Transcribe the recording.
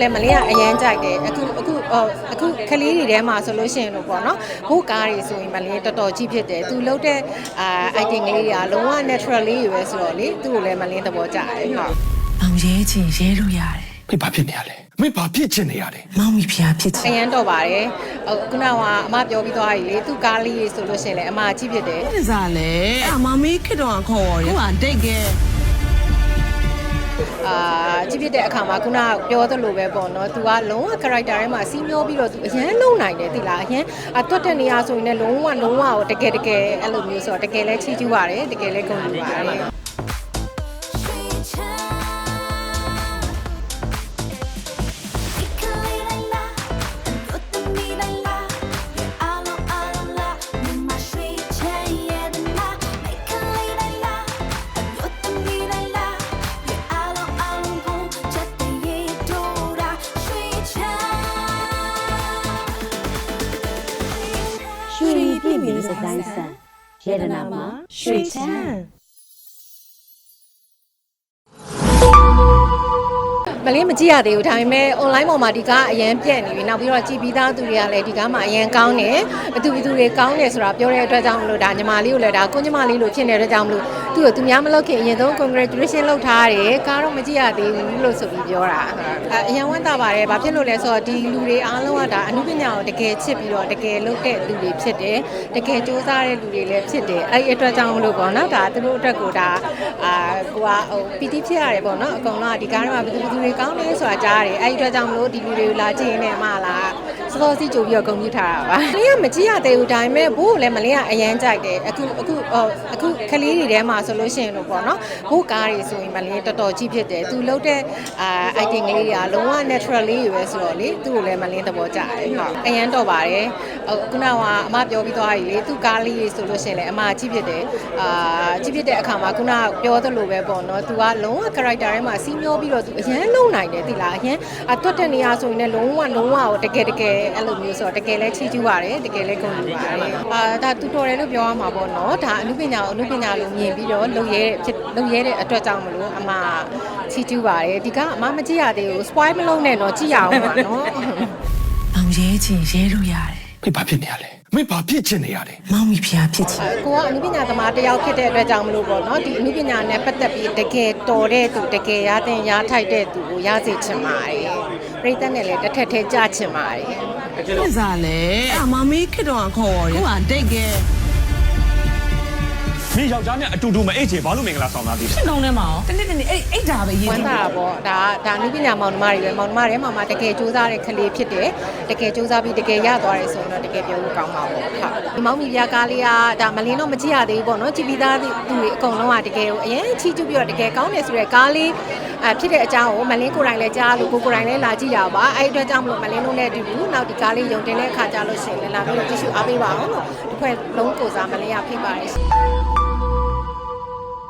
လည်းမလင်းကအရန်ကြိုက်တယ်အခုအခုအော်အခုကလေးတွေထဲမှာဆိုလို့ရှိရင်လို့ပေါ့နော်ဘို့ကားတွေဆိုရင်မလင်းတော်တော်ကြီးဖြစ်တယ်သူလှုပ်တဲ့အာ item ကလေးတွေကလုံးဝ natural လေးတွေပဲဆိုတော့လေသူ့ကိုလည်းမလင်းသဘောကျတယ်ဟုတ်အောင်ရဲချင်ရဲလို့ရတယ်မင်းဘာဖြစ်နေရလဲမင်းဘာဖြစ်ချင်နေရလဲမောင်မီဖျားဖြစ်ချအင်ရန်တော့ပါတယ်ဟိုခုနကအမပြောပြီးသွားပြီလေသူ့ကားလေးတွေဆိုလို့ရှိရင်လည်းအမကြီးဖြစ်တယ်ဒီစားလေအမမေးခစ်တော့ခေါ်ရတယ်ဟိုကဒိတ်ကဲ အာကြီးဖြစ်တဲ့အခါမှာခုနကပြောသလိုပဲပေါ့နော်။ तू ကလုံးဝ character ထဲမှာစီးမျောပြီးတော့ तू အရန်လုံနိုင်တယ်သိလား။အရန်အတွတ်တဲ့နေရာဆိုရင်လည်းလုံးဝလုံးဝကိုတကယ်တကယ်အဲ့လိုမျိုးဆိုတော့တကယ်လဲချီးကျူးပါတယ်တကယ်လဲဂုဏ်ယူပါတယ်။ ပြည်ပြည်ပြည်စတိုင်းဆန်ရတနာမှာရွှေချမ်း မလေးမကြည့်ရသေးဘူးဒါပေမဲ့ online ပေါ်မှာဒီကားအရန်ပြက်နေပြီနောက်ပြီးတော့ကြည်ပြီးသားသူတွေကလည်းဒီကားမှာအရန်ကောင်းတယ်ဘသူဘသူတွေကောင်းတယ်ဆိုတာပြောတဲ့အတွက်ကြောင့်မလို့ဒါညီမလေးကိုလည်းဒါကိုညီမလေးလို့ဖြစ်နေတဲ့အတွက်ကြောင့်မလို့သူ့ကိုသူများမလုပ်ခင်အရင်ဆုံး congratulation လုပ်ထားတယ်ကားတော့မကြည့်ရသေးဘူးလို့ဆိုပြီးပြောတာအဲအရန်ဝမ်းသာပါတယ်ဘာဖြစ်လို့လဲဆိုတော့ဒီလူတွေအားလုံးကဒါအမှုပညာကိုတကယ်ချစ်ပြီးတော့တကယ်လုပ်တဲ့လူတွေဖြစ်တယ်တကယ်စူးစမ်းတဲ့လူတွေလည်းဖြစ်တယ်အဲ့ဒီအတွက်ကြောင့်မလို့ပေါ့နော်ဒါသူတို့အတွက်ကိုဒါအာကိုကဟိုပီတိဖြစ်ရတယ်ပေါ့နော်အကောင်လုံးကဒီကားထဲမှာဘယ်သူဘယ်သူတွေကောင်းလဲဆိုတာကြားတယ်အဲ့ဒီအတွက်ကြောင့်မလို့ဒီလူတွေကိုလာကြည့်ရင်းနဲ့မှလာ စောစောစီးကြိုပြီးတော့ဂုဏ်ပြုထားတာပါမလင်းကမကြည့်ရသေးဘူးဒါပေမဲ့ဘို့ကိုလည်းမလင်းကအရန်ကြိုက်တယ်အခုအခုဟိုအခုကလေးတွေထဲမှာဆိုလို့ရှိရင်လို့ပေါ့နော်ဘို့ကားတွေဆိုရင်မလင်းတော်တော်ကြီးဖြစ်တယ်သူလှုပ်တဲ့အာ item ကလေးတွေကလုံးဝ natural လေးတွေပဲဆိုတော့လေသူ့ကိုလည်းမလင်းသဘောကျတယ်ဟုတ်အရန်တော့ပါတယ်ဟိုခုနကအမပြောပြီးသွားပြီလေသူ့ကားလေးတွေဆိုလို့ရှိရင်လည်းအမကြီးဖြစ်တယ်အာကြီးဖြစ်တဲ့အခါမှာခုနကပြောသလိုပဲပေါ့နော်သူကလုံးဝ character ထဲမှာစီးမျောပြီးတော့သူအရန်လုံနိုင်တယ်သိလားအရန်အတွတ်တဲ့နေရာဆိုရင်လည်းလုံးဝလုံးဝကိုတကယ်တကယ်အဲ့လိုမျိုးဆိုတော့တကယ်လဲချီးကျူးပါတယ်တကယ်လဲဂုဏ်ယူပါတယ်အာဒါတူတော်တယ်လို့ပြောရမှာပေါ့နော်ဒါအမှုပညာကိုအမှုပညာလို့မြင်ပြီးတော့လုပ်ရဲဖြစ်လုပ်ရဲတဲ့အတွက်ကြောင့်မလို့အမချီးကျူးပါတယ်ဒီကအမမကြည့်ရသေးဘူး spoil မလုပ်နဲ့တော့ကြည့်ရအောင်ပါနော်အောင်ရဲချင်ရဲလို့ရတယ်မင်းဘာဖြစ်နေရလဲမင်းဘာဖြစ်ချင်နေရလဲမောင်မီဖျားဖြစ်ချင်ကိုကအနုပညာသမားတစ်ယောက်ဖြစ်တဲ့အတွက်ကြောင့်မလို့ပေါ့နော်ဒီအနုပညာနဲ့ပတ်သက်ပြီးတကယ်တော်တဲ့သူတကယ်ရတဲ့ရထိုက်တဲ့သူကိုရစေချင်ပါတယ်ပရိသတ်နဲ့လည်းတစ်ထက်ထဲကြချင်ပါတယ် ဒီစားလေအမမေးခစ်တော့ခေါ်ရတယ်ဟိုကဒိတ်ကဲမင်းယောက်ျားနဲ့အတူတူမအိတ်ချေဘာလို့မင်္ဂလာဆောင်သားသေးလဲရှင်းကောင်းထဲမှာရောတနေ့တနေ့အဲ့အဲ့ဒါပဲရည်ဝမ်းသာတာပေါ့ဒါဒါအနုပညာမောင်နှမတွေပဲမောင်နှမတွေမှာမှတကယ်စူးစမ်းတဲ့ကလေးဖြစ်တယ်တကယ်စူးစမ်းပြီးတကယ်ရသွားတယ်ဆိုရင်တော့တကယ်ပြောလို့ကောင်းပါပေါ့ဟုတ်ဒီမောင်မီပြားကားလေးကဒါမလင်းတော့မကြည့်ရသေးဘူးပေါ့နော်ကြည်ပြီးသားသူတွေအကုန်လုံးကတကယ်ကိုအရင်ချီးကျူးပြီးတော့တကယ်ကောင်းတယ်ဆိုတဲ့ကားလေး အဖြစ်တဲ့အကြောင်းကိုမလင်းကိုယ်တိုင်လည်းကြားလို့ကိုကိုယ်တိုင်လည်းလာကြည့်ရပါအဲ့ဒီအတွက်ကြောင့်မလို့မလင်းတို့နဲ့အတူတူနောက်ဒီကားလေးယုံတင်တဲ့အခါကြလို့ရှိရင်လည်းလာပြီးတော့ကြည့်ရှုအားပေးပါအောင်လို့ဒီခွဲလုံးကိုစားမလင်းရဖိပါတယ်ရှင်